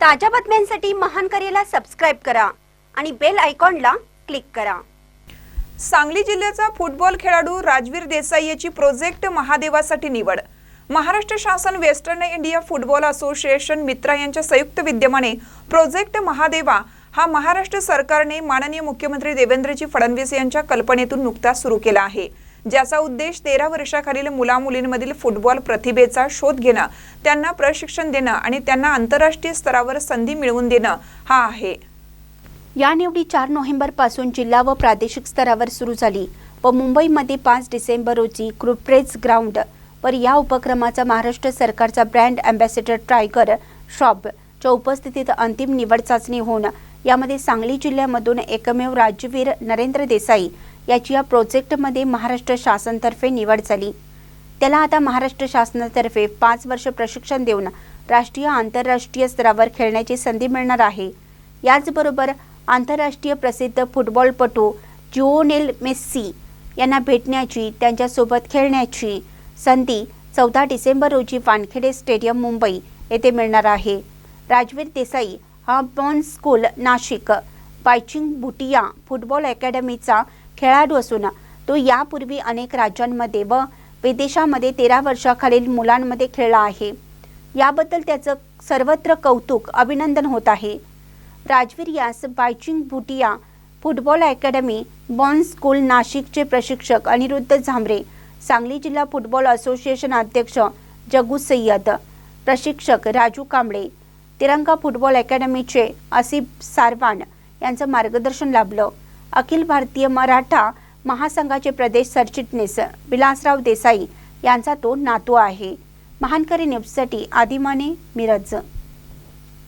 ताज्या बातम्यांसाठी महान करेला सबस्क्राईब करा आणि बेल आयकॉनला क्लिक करा. सांगली जिल्ह्याचा फुटबॉल खेळाडू राजवीर देसाई याची प्रोजेक्ट महादेवासाठी निवड. महाराष्ट्र शासन वेस्टर्न इंडिया फुटबॉल असोसिएशन मित्रा यांच्या संयुक्त विद्यमाने प्रोजेक्ट महादेवा हा महाराष्ट्र सरकारने माननीय मुख्यमंत्री देवेंद्रजी फडणवीस यांच्या कल्पनेतून नुकताच सुरू केला आहे. ज्याचा उद्देश तेरा वर्षाखालील मुलामुलींमधील फुटबॉल प्रतिभेचा शोध घेणं त्यांना प्रशिक्षण देणं आणि त्यांना आंतरराष्ट्रीय स्तरावर संधी मिळवून देणं हा आहे. या निवडी चार नोव्हेंबरपासून जिल्हा व प्रादेशिक स्तरावर सुरू झाली व मुंबईमध्ये पाच डिसेंबर रोजी क्रुप्रेज ग्राउंड वर या उपक्रमाचा महाराष्ट्र सरकारचा ब्रँड अँबॅसेडर टायगर श्रॉबच्या उपस्थितीत अंतिम निवड चाचणी होऊन यामध्ये सांगली जिल्ह्यामधून एकमेव राज्यवीर नरेंद्र देसाई याची या प्रोजेक्टमध्ये महाराष्ट्र शासनतर्फे निवड झाली. त्याला आता महाराष्ट्र शासनातर्फे पाच वर्ष प्रशिक्षण देऊन राष्ट्रीय आंतरराष्ट्रीय स्तरावर खेळण्याची संधी मिळणार आहे. याचबरोबर आंतरराष्ट्रीय प्रसिद्ध फुटबॉलपटू जिओनेल मेस्सी यांना भेटण्याची त्यांच्यासोबत खेळण्याची संधी चौदा डिसेंबर रोजी वानखेडे स्टेडियम मुंबई येथे मिळणार आहे. राजवीर देसाई हा Bon school Nashik Bhaichung Bhutia football अकॅडमीचा खेळाडू असून तो यापूर्वी अनेक राज्यांमध्ये व विदेशामध्ये तेरा वर्षाखालील मुलांमध्ये खेळला आहे. याबद्दल त्याचं सर्वत्र कौतुक अभिनंदन होत आहे. राजवीर यास Bhaichung Bhutia football academy Bon school नाशिकचे प्रशिक्षक अनिरुद्ध झांबरे सांगली जिल्हा फुटबॉल असोसिएशन अध्यक्ष जगू सय्यद प्रशिक्षक राजू कांबळे तिरंगा फुटबॉल अकॅडमीचे आसिफ सारवान यांचं मार्गदर्शन लाभलं. अखिल भारतीय मराठा महासंघाचे प्रदेश सरचिटणीस विलासराव देसाई यांचा तो नातू आहे. महानकरी न्यूजसाठी आदिमाने मिरज.